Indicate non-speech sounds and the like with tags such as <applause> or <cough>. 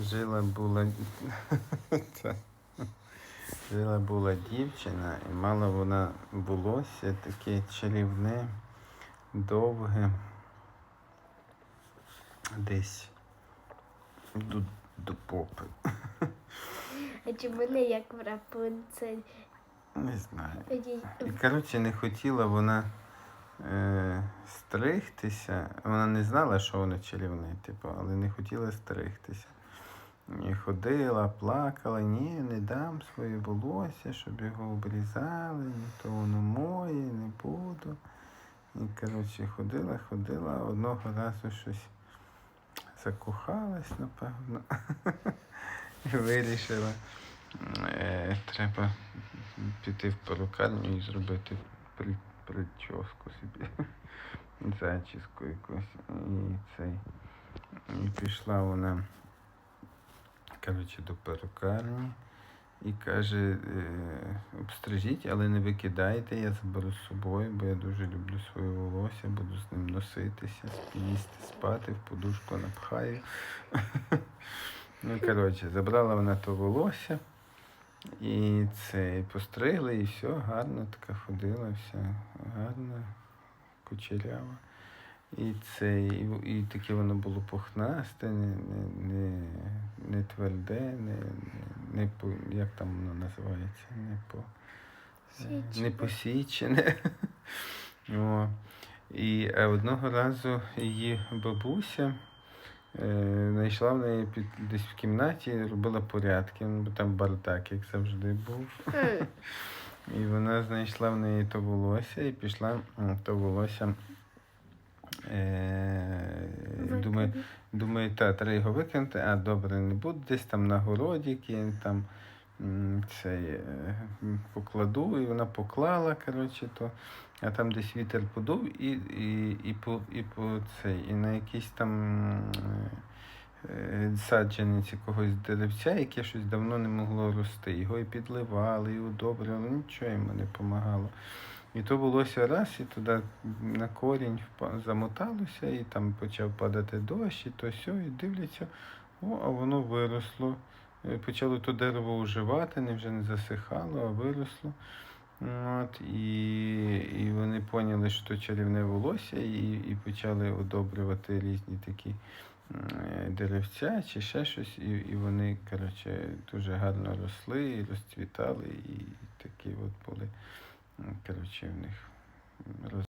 Жила була <laughs> жила була дівчина, і мала вона волосся таке чарівне, довге, десь до, до попи. <laughs> А чи мене як в Рапунцель? Не знаю. І коротше не хотіла вона е, стригтися. Вона не знала, що воно чарівне, типу, але не хотіла стригтися. І ходила, плакала, ні, не дам своє волосся, щоб його обрізали, ні то воно моє, не буду. І коротше ходила, ходила, одного разу щось закохалась, напевно. <laughs> І вирішила, е, треба піти в перукарню і зробити при, прическу собі. <laughs> Зачіску якусь. І цей. І пішла вона коротше, до перукарні і каже, е, обстрижіть, але не викидайте, я заберу з собою, бо я дуже люблю своє волосся, буду з ним носитися, їсти, спати, в подушку напхаю. <laughs> Ну, коротше, забрала вона то волосся. І це і постригли, і все, гарно така ходила, вся гарна, кучерява. І це, і, і таке воно було пухнасте, не, не, не, не тверде, не, не, не по, як там воно називається, не по е, не посічене. <laughs> О. І одного разу її бабуся е, знайшла в неї під, десь в кімнаті, робила порядки, ну, бо там бардак, як завжди був. <laughs> І вона знайшла в неї то волосся і пішла то волосся. Е, думає, Викиди. та, треба його викинути, а добре не буду, десь там на городі кинь, там цей, е, покладу, і вона поклала, коротше, то, а там десь вітер подув і, і, і, по, і, по цей, і на якийсь там е, саджанець якогось деревця, яке щось давно не могло рости. Його і підливали, і удобрювали, нічого йому не допомагало. І то волосся раз, і туди на корінь замоталося, і там почав падати дощ, і то все, і дивляться, о, а воно виросло. Е, Почало то дерево уживати, не вже не засихало, а виросло. От, і, і вони поняли, що то чарівне волосся, і, і почали одобрювати різні такі е, деревця чи ще щось, і, і вони, коротше, дуже гарно росли, і розцвітали, і такі от були. Коротше, в них